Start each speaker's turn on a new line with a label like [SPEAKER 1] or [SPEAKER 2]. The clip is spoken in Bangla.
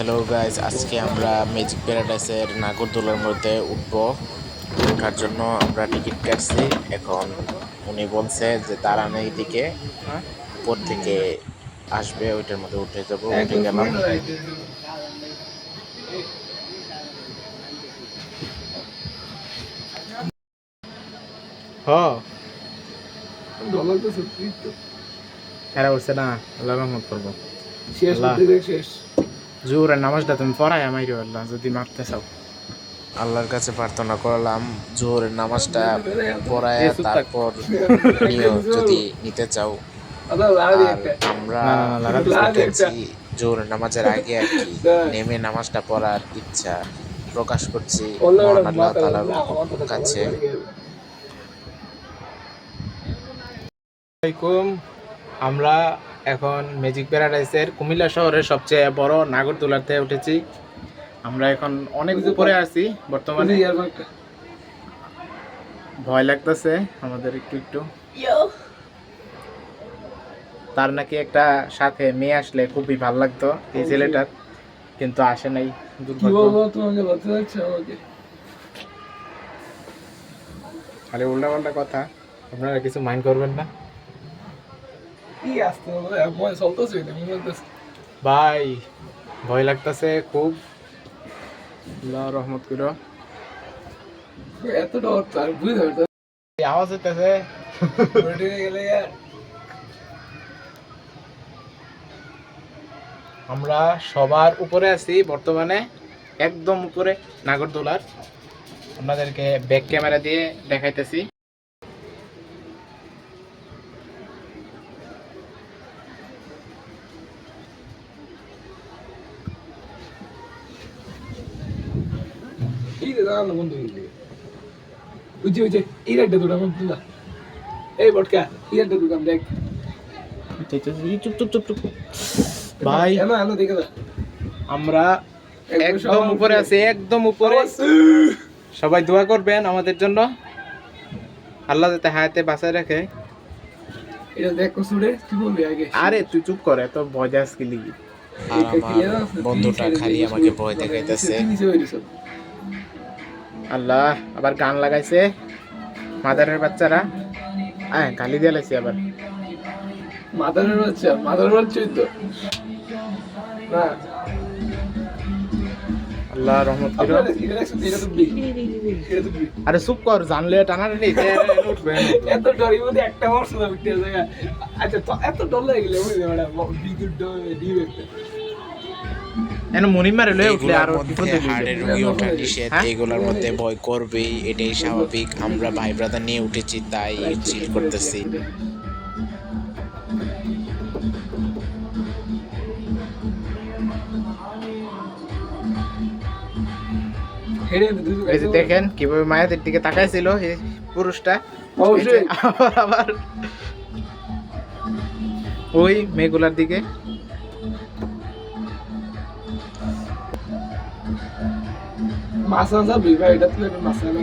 [SPEAKER 1] হ্যালো গাইজ আজকে আমরা ম্যাজিক প্যারাডাইসের নাগরদোলার মধ্যে উঠব। ওঠার জন্য আমরা টিকিট কাটছি। এখন উনি বলছে যে তারানের দিকে উপর থেকে আসবে ওইটার মধ্যে উঠে যাব উঠে গেলাম।
[SPEAKER 2] হ এরা উঠছে না আল্লাহ রহমত করব।
[SPEAKER 3] শেষ দেখ শেষ।
[SPEAKER 2] জোরের নামাজটা তুমি পড়াই আল্লাহ যদি মারতে চাও।
[SPEAKER 1] আল্লাহর কাছে প্রার্থনা করলাম জোহরের নামাজটা পড়ায়। তারপর নিও যদি নিতে চাও। আমরা জোহরের নামাজের আগে আর কি নেমে নামাজটা পড়ার ইচ্ছা প্রকাশ করছি আল্লাহ
[SPEAKER 3] লাগা
[SPEAKER 1] কাছে।
[SPEAKER 2] আমরা এখন ম্যাজিক প্যারাডাইসের কুমিল্লা শহরের সবচেয়ে বড় নাগরদোলাতে উঠেছি। আমরা এখন অনেক উপরে আছি বর্তমানে।
[SPEAKER 3] মানে
[SPEAKER 2] ভয় লাগতেছে আমাদের একটু একটু। তার নাকি একটা সাথে মেয়ে আসলে খুবই ভালো লাগতো এই ছেলেটার। কিন্তু আসে নাই খালি উল্টা পাল্টা কথা আপনারা কিছু মাইন্ড করবেন না।
[SPEAKER 3] কি আসতে হবে চলতেছে মনে
[SPEAKER 2] ভাই ভয় লাগতেছে খুব। আল্লাহ রহমত করো
[SPEAKER 3] এত ডর তার বুঝে ধরতে
[SPEAKER 2] আওয়াজ হইতেছে।
[SPEAKER 3] হয়ে গেলে
[SPEAKER 2] আমরা সবার উপরে আছি বর্তমানে একদম উপরে নাগরদোলার। আপনাদেরকে ব্যাক ক্যামেরা দিয়ে দেখাইতেছি।
[SPEAKER 3] যে দাঁড়ানো বন্ধু বুঝছি বুঝছি এই রাইটটা দুটো আমার তুলা এই বটকা এই রাইটটা দুটো দেখ
[SPEAKER 2] চুপ চুপ চুপ চুপ ভাই
[SPEAKER 3] এনো এনো দেখে দা
[SPEAKER 2] আমরা একদম উপরে আছি একদম উপরে সবাই দোয়া করবেন আমাদের জন্য আল্লাহ যাতে হায়াতে বাঁচায় রাখে
[SPEAKER 3] এটা দেখ কসুরে কি বলবি আগে
[SPEAKER 2] আরে তুই চুপ করে তো ভয় যাস কি লিগি
[SPEAKER 1] আর আমার বন্ধুটা খালি আমাকে ভয় দেখাইতেছে
[SPEAKER 2] আল্লাহ আবার গান লাগাইছে। মাদারের বাচ্চারা। হ্যাঁ গালি দিয়ে লাগছে আবার।
[SPEAKER 3] মাদারের বাচ্চা মাদারের বাচ্চাই তো। না।
[SPEAKER 2] আল্লাহ রহমত আরে চুপ কর জানলে টানাটানি উঠবে।
[SPEAKER 3] এত ডরের মধ্যে একটা বর্ষ না। আচ্ছা এত ডর লাগে গেলে বুঝলি ম্যাডাম বিদ্যুৎ ডর ডিবে
[SPEAKER 2] এন মনি মারে লয়ে উঠলে আর
[SPEAKER 1] হাড়ের রুগী ওঠা নিষেধ? এগুলোর মধ্যে ভয় করবেই এটাই স্বাভাবিক। আমরা ভাই ব্রাদার নিয়ে উঠেছি তাই চিল করতেছি।
[SPEAKER 2] এই যে দেখেন কীভাবে মায়াদের দিকে তাকাইছিল এই পুরুষটা।
[SPEAKER 3] অবশ্যই।
[SPEAKER 2] আবার আবার ওই মেয়েগুলার দিকে।
[SPEAKER 3] মাছ আনসার বিবাহ এটা তুই মাছ আনা